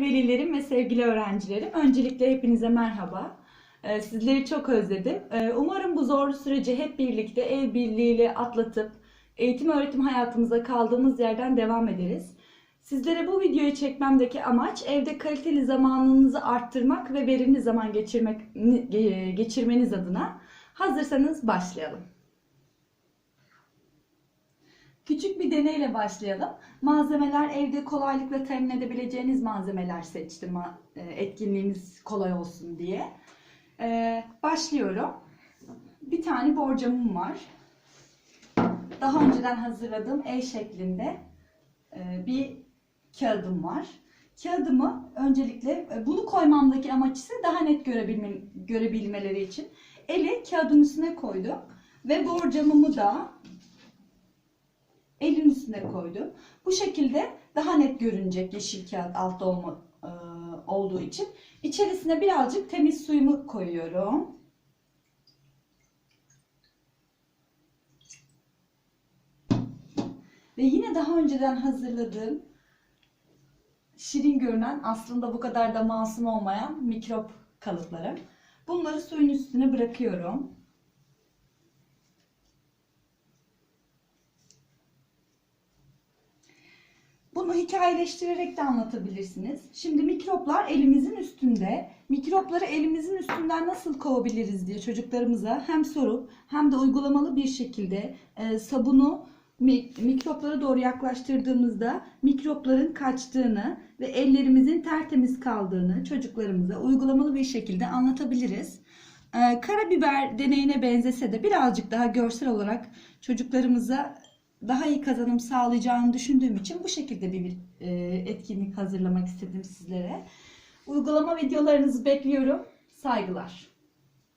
Değerli velilerim ve sevgili öğrencilerim, öncelikle hepinize merhaba. Ee, Sizleri çok özledim. Ee, Umarım bu zorlu süreci hep birlikte el birliğiyle atlatıp eğitim öğretim hayatımıza kaldığımız yerden devam ederiz. Sizlere bu videoyu çekmemdeki amaç evde kaliteli zamanınızı arttırmak ve verimli zaman geçirmek ge- geçirmeniz adına. Hazırsanız başlayalım. Küçük bir deneyle başlayalım. Malzemeler evde kolaylıkla temin edebileceğiniz malzemeler seçtim e, etkinliğimiz kolay olsun diye. Ee, başlıyorum. Bir tane borcamım var. Daha önceden hazırladığım E şeklinde e, bir kağıdım var. Kağıdımı öncelikle e, bunu koymamdaki amaç ise daha net görebilme, görebilmeleri için eli kağıdın üstüne koydum ve borcamımı da üstüne koydum. Bu şekilde daha net görünecek yeşil kağıt altta olma, e, olduğu için. İçerisine birazcık temiz suyumu koyuyorum. Ve yine daha önceden hazırladığım şirin görünen aslında bu kadar da masum olmayan mikrop kalıplarım. Bunları suyun üstüne bırakıyorum. Bunu hikayeleştirerek de anlatabilirsiniz. Şimdi mikroplar elimizin üstünde. Mikropları elimizin üstünden nasıl kovabiliriz diye çocuklarımıza hem sorup hem de uygulamalı bir şekilde e, sabunu mi- mikroplara doğru yaklaştırdığımızda mikropların kaçtığını ve ellerimizin tertemiz kaldığını çocuklarımıza uygulamalı bir şekilde anlatabiliriz. E, karabiber deneyine benzese de birazcık daha görsel olarak çocuklarımıza daha iyi kazanım sağlayacağını düşündüğüm için bu şekilde bir e, etkinlik hazırlamak istedim sizlere. Uygulama videolarınızı bekliyorum. Saygılar.